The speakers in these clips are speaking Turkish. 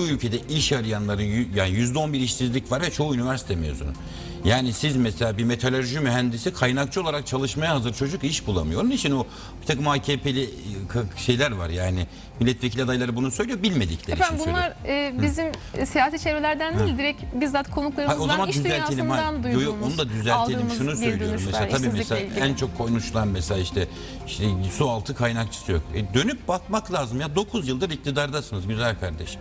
bu ülkede iş arayanların yani %11 işsizlik var ve çoğu üniversite mezunu. Yani siz mesela bir metalurji mühendisi kaynakçı olarak çalışmaya hazır çocuk iş bulamıyor. Onun için o bir takım AKP'li e, şeyler var yani milletvekili adayları bunu söylüyor bilmedikleri Efendim için bunlar söylüyor. e, bizim e, siyasi çevrelerden değil direkt bizzat konuklarımızdan o zaman iş düzeltelim. Ha, dünyasından yo, duyduğumuz, onu da düzeltelim. Şunu söylüyorum mesela tabii mesela ilgili. en çok konuşulan mesela işte, işte su altı kaynakçısı yok. E, dönüp bakmak lazım ya 9 yıldır iktidardasınız güzel kardeşim.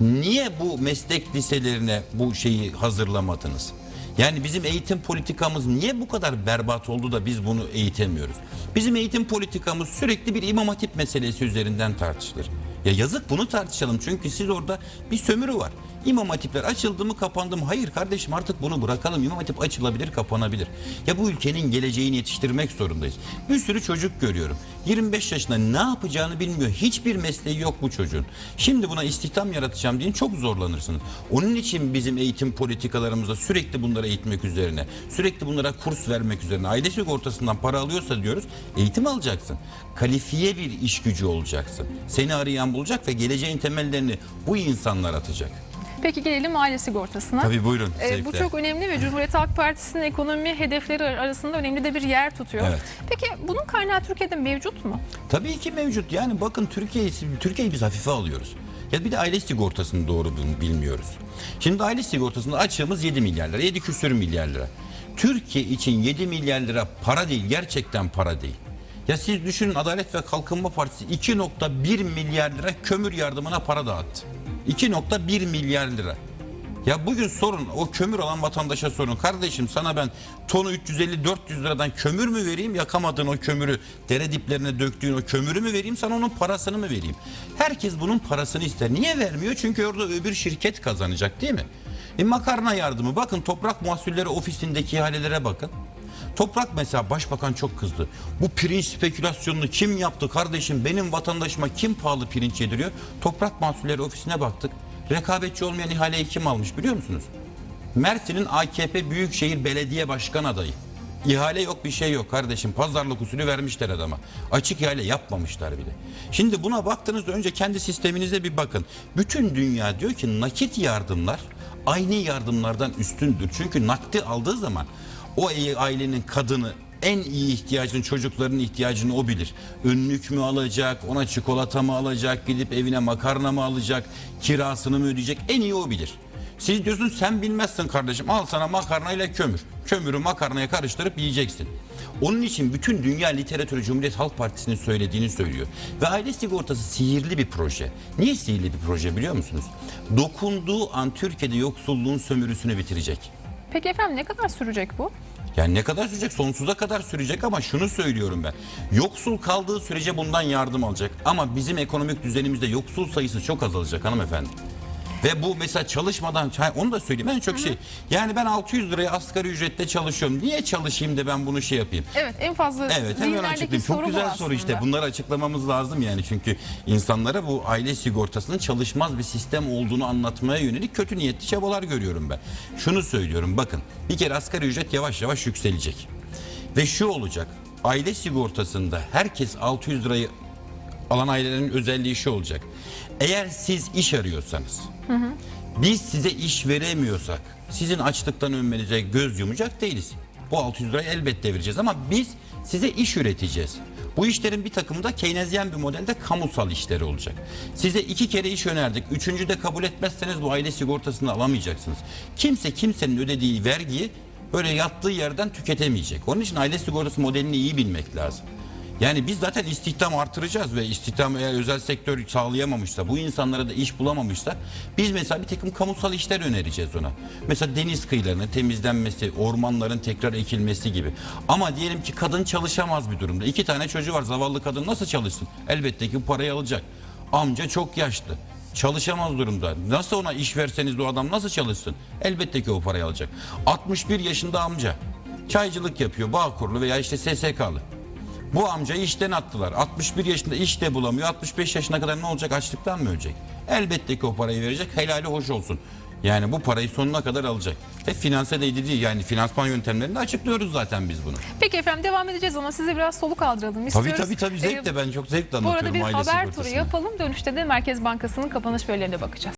Niye bu meslek liselerine bu şeyi hazırlamadınız? Yani bizim eğitim politikamız niye bu kadar berbat oldu da biz bunu eğitemiyoruz? Bizim eğitim politikamız sürekli bir imam hatip meselesi üzerinden tartışılır. Ya yazık bunu tartışalım çünkü siz orada bir sömürü var. İmam hatipler açıldı mı kapandı mı? Hayır kardeşim artık bunu bırakalım. İmam hatip açılabilir kapanabilir. Ya bu ülkenin geleceğini yetiştirmek zorundayız. Bir sürü çocuk görüyorum. 25 yaşında ne yapacağını bilmiyor. Hiçbir mesleği yok bu çocuğun. Şimdi buna istihdam yaratacağım deyin çok zorlanırsınız. Onun için bizim eğitim politikalarımızda sürekli bunları eğitmek üzerine, sürekli bunlara kurs vermek üzerine, aile sigortasından para alıyorsa diyoruz eğitim alacaksın. Kalifiye bir iş gücü olacaksın. Seni arayan bulacak ve geleceğin temellerini bu insanlar atacak. Peki gelelim aile sigortasına. Tabii buyurun. E, bu çok önemli ve Cumhuriyet Halk Partisi'nin ekonomi hedefleri arasında önemli de bir yer tutuyor. Evet. Peki bunun kaynağı Türkiye'de mevcut mu? Tabii ki mevcut. Yani bakın Türkiye'yi Türkiye'yi biz hafife alıyoruz. Ya bir de aile sigortasını doğru bil- bilmiyoruz. Şimdi aile sigortasında açığımız 7 milyar lira, 7 küsür milyar lira. Türkiye için 7 milyar lira para değil, gerçekten para değil. Ya siz düşünün Adalet ve Kalkınma Partisi 2.1 milyar lira kömür yardımına para dağıttı. 2.1 milyar lira. Ya bugün sorun o kömür alan vatandaşa sorun. Kardeşim sana ben tonu 350-400 liradan kömür mü vereyim yakamadığın o kömürü dere diplerine döktüğün o kömürü mü vereyim sana onun parasını mı vereyim? Herkes bunun parasını ister. Niye vermiyor? Çünkü orada öbür şirket kazanacak değil mi? E makarna yardımı bakın toprak mahsulleri ofisindeki ihalelere bakın. Toprak mesela başbakan çok kızdı. Bu pirinç spekülasyonunu kim yaptı kardeşim? Benim vatandaşıma kim pahalı pirinç yediriyor? Toprak mahsulleri ofisine baktık. Rekabetçi olmayan ihaleyi kim almış biliyor musunuz? Mersin'in AKP Büyükşehir Belediye Başkan adayı. İhale yok bir şey yok kardeşim. Pazarlık usulü vermişler adama. Açık ihale yapmamışlar bile. Şimdi buna baktığınızda önce kendi sisteminize bir bakın. Bütün dünya diyor ki nakit yardımlar aynı yardımlardan üstündür. Çünkü nakdi aldığı zaman o ailenin kadını en iyi ihtiyacını çocukların ihtiyacını o bilir. Önlük mü alacak, ona çikolata mı alacak, gidip evine makarna mı alacak, kirasını mı ödeyecek en iyi o bilir. Siz diyorsun sen bilmezsin kardeşim al sana makarna ile kömür. Kömürü makarnaya karıştırıp yiyeceksin. Onun için bütün dünya literatürü Cumhuriyet Halk Partisi'nin söylediğini söylüyor. Ve aile sigortası sihirli bir proje. Niye sihirli bir proje biliyor musunuz? Dokunduğu an Türkiye'de yoksulluğun sömürüsünü bitirecek. Peki efendim ne kadar sürecek bu? Yani ne kadar sürecek? Sonsuza kadar sürecek ama şunu söylüyorum ben. Yoksul kaldığı sürece bundan yardım alacak. Ama bizim ekonomik düzenimizde yoksul sayısı çok azalacak hanımefendi. Ve bu mesela çalışmadan, onu da söyleyeyim en çok şey. Yani ben 600 liraya asgari ücretle çalışıyorum. Niye çalışayım da ben bunu şey yapayım? Evet en fazla Evet hemen açıklayayım. Çok güzel soru işte. Bunları açıklamamız lazım yani. Çünkü insanlara bu aile sigortasının çalışmaz bir sistem olduğunu anlatmaya yönelik kötü niyetli çabalar görüyorum ben. Şunu söylüyorum bakın. Bir kere asgari ücret yavaş yavaş yükselecek. Ve şu olacak. Aile sigortasında herkes 600 lirayı alan ailelerin özelliği şu olacak. Eğer siz iş arıyorsanız biz size iş veremiyorsak sizin açlıktan ölmenize göz yumacak değiliz. Bu 600 lirayı elbette vereceğiz ama biz size iş üreteceğiz. Bu işlerin bir takımı da Keynesyen bir modelde kamusal işleri olacak. Size iki kere iş önerdik. Üçüncü de kabul etmezseniz bu aile sigortasını alamayacaksınız. Kimse kimsenin ödediği vergiyi böyle yattığı yerden tüketemeyecek. Onun için aile sigortası modelini iyi bilmek lazım. Yani biz zaten istihdam artıracağız ve istihdam eğer özel sektör sağlayamamışsa, bu insanlara da iş bulamamışsa biz mesela bir takım kamusal işler önereceğiz ona. Mesela deniz kıyılarının temizlenmesi, ormanların tekrar ekilmesi gibi. Ama diyelim ki kadın çalışamaz bir durumda. İki tane çocuğu var zavallı kadın nasıl çalışsın? Elbette ki parayı alacak. Amca çok yaşlı. Çalışamaz durumda. Nasıl ona iş verseniz o adam nasıl çalışsın? Elbette ki o parayı alacak. 61 yaşında amca. Çaycılık yapıyor. Bağkurlu veya işte SSK'lı. Bu amcayı işten attılar. 61 yaşında iş de bulamıyor. 65 yaşına kadar ne olacak? Açlıktan mı ölecek? Elbette ki o parayı verecek. Helali hoş olsun. Yani bu parayı sonuna kadar alacak. Ve finanse de değil. Yani finansman yöntemlerini açıklıyoruz zaten biz bunu. Peki efendim devam edeceğiz ama size biraz soluk aldıralım Tabii istiyoruz. tabii tabii Ee, zevkle ben çok zevkle Bu arada anlatıyorum bir haber turu yapalım. Dönüşte de Merkez Bankası'nın kapanış verilerine bakacağız.